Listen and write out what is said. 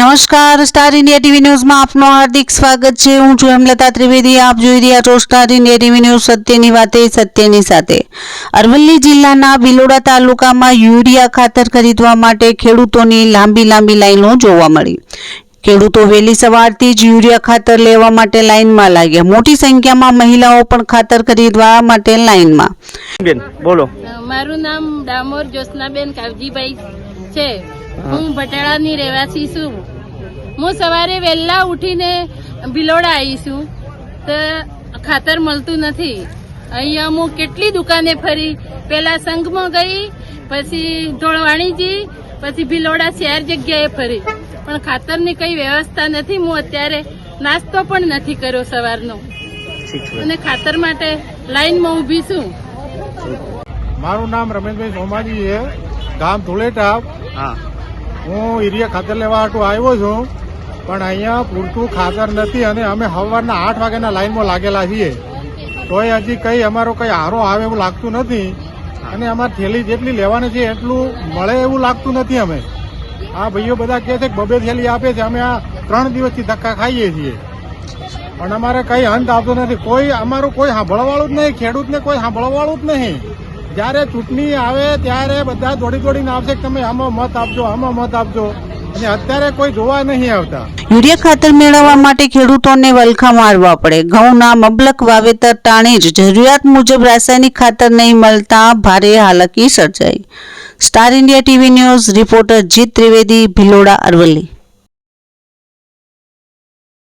નમસ્કાર star India TV ન્યૂઝમાં આપનું હાર્દિક સ્વાગત છે. હું છું હેમલતા ત્રિવેદી. આપ જોઈ રહ્યા છો સ્ટાર ઇન્ડિયા ટીવી ન્યૂઝ સત્યની વાતે સત્યની સાથે. અરવલ્લી જિલ્લાના બિલોડા તાલુકામાં યુરિયા ખાતર ખરીદવા માટે ખેડૂતોની લાંબી લાંબી લાઈનો જોવા મળી. ખેડૂતો વહેલી સવારથી જ યુરિયા ખાતર લેવા માટે લાઇનમાં લાગ્યા. મોટી સંખ્યામાં મહિલાઓ પણ ખાતર ખરીદવા માટે લાઈનમાં. બેન બોલો. મારું નામ ડામોર જ્યોત્સનાબેન કાવજીભાઈ છે. હું ભટાળાની રહેવાસી છું. હું સવારે વહેલા ઉઠીને ભિલોડા આવી છું. તો ખાતર મળતું નથી. અહીંયા હું કેટલી દુકાને ફરી? પેલા સંઘમાં ગઈ પછી ધોળવાણીજી પછી ભિલોડા ચાર જગ્યાએ ફરી. પણ ખાતરની કઈ વ્યવસ્થા નથી. હું અત્યારે નાસ્તો પણ નથી કર્યો સવારનો. અને ખાતર માટે લાઈનમાં ઊભી છું. મારું નામ રમેશભાઈ સોમાજી છે ગામ ધુલેટા. હા. હું યુરિયા ખાતર લેવા હાટું આવ્યો છું, પણ અહીંયા પૂરતું ખાતર નથી અને અમે સવારના આઠ વાગ્યાના લાઈનમાં લાગેલા છીએ. તોય હજી કંઈ અમારો કંઈ આરો આવે એવું લાગતું નથી અને અમારી થેલી જેટલી લેવાની છે એટલું મળે એવું લાગતું નથી અમે. આ ભાઈઓ બધા કહે છે કે બબે થેલી આપે છે, અમે આ ત્રણ દિવસથી ધક્કા ખાઈએ છીએ. પણ અમારે કંઈ અંત આવતો નથી. કોઈ, અમારું કોઈ સાંભળવાળું જ નહીં, ખેડૂતને કોઈ સાંભળવાળું જ નહીં. જ્યારે ચૂંટણી આવે ત્યારે બધા દોડી દોડીને આવશે તમે આમાં મત આપજો, આમાં મત આપજો. અને અત્યારે કોઈ જોવા નહીં આવતા. યુરિયા ખાતર મેળવવા માટે ખેડૂતોને વલખા મારવા પડે. ઘઉંના મબલક વાવેતર ટાણે જ જરૂરિયાત મુજબ રાસાયણિક ખાતર નહીં મળતા ભારે હાલાકી સર્જાઈ. Star India TV news reporter Jeet Trivedi, Bhiloda Aravalli.